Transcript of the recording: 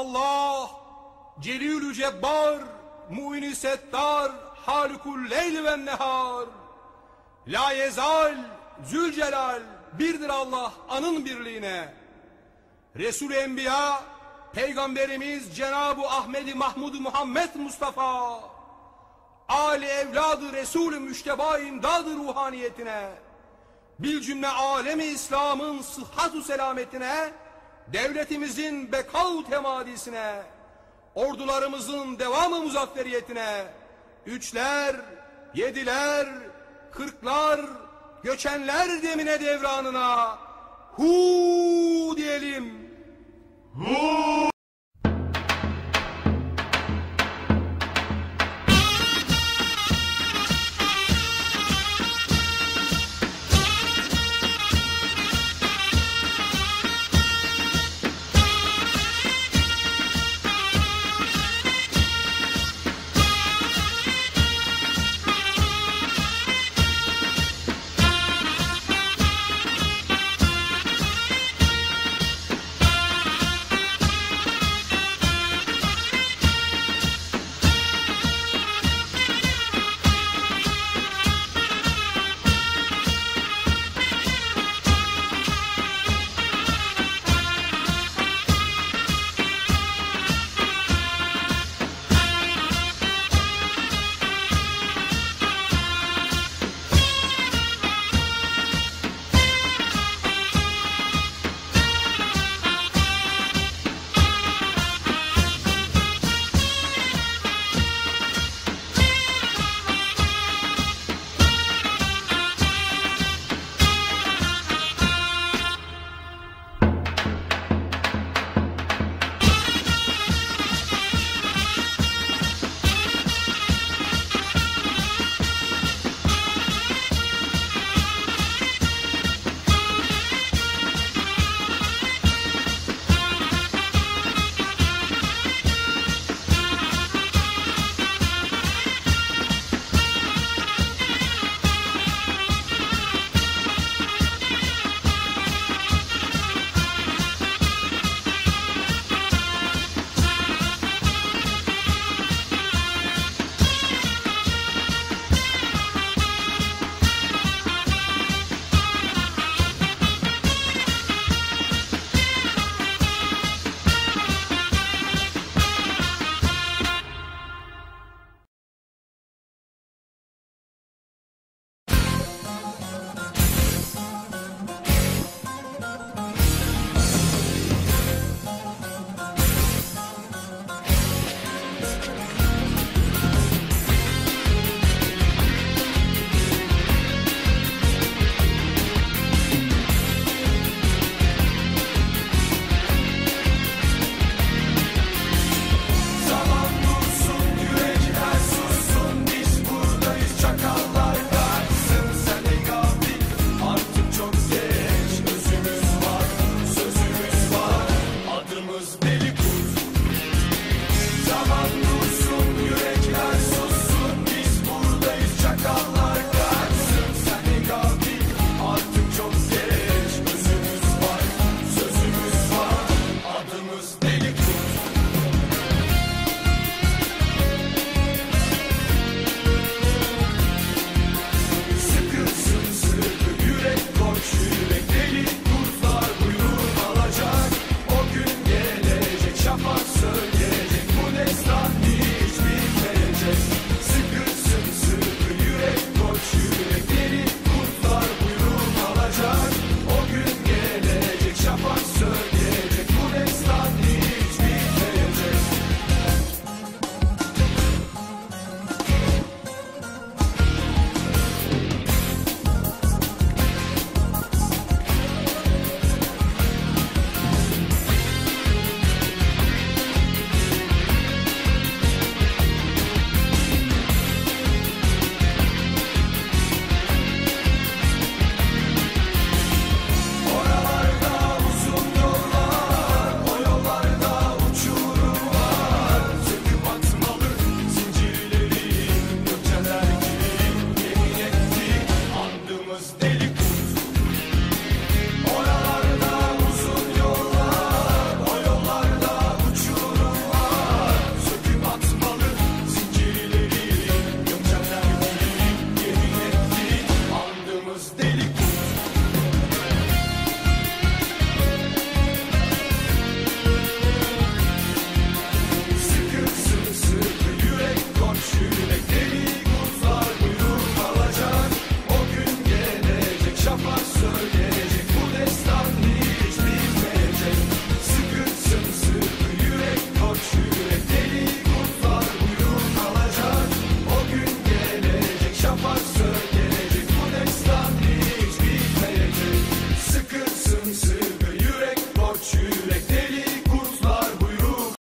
Allah Celilü Cebbar, Mu'ini Settar, Halikul Leyl ve Nehar. La yezal, Zülcelal, birdir Allah anın birliğine. Resul-i Enbiya, Peygamberimiz Cenab-ı Ahmedi Mahmud Muhammed Mustafa, Ali evladı Resul-ü Müşteba imdadı ruhaniyetine, bil cümle alemi İslam'ın sıhhatu selametine, devletimizin bekav temadisine, ordularımızın devamı muzafferiyetine, üçler, yediler, kırklar, göçenler demine devranına, hu diyelim. Hu!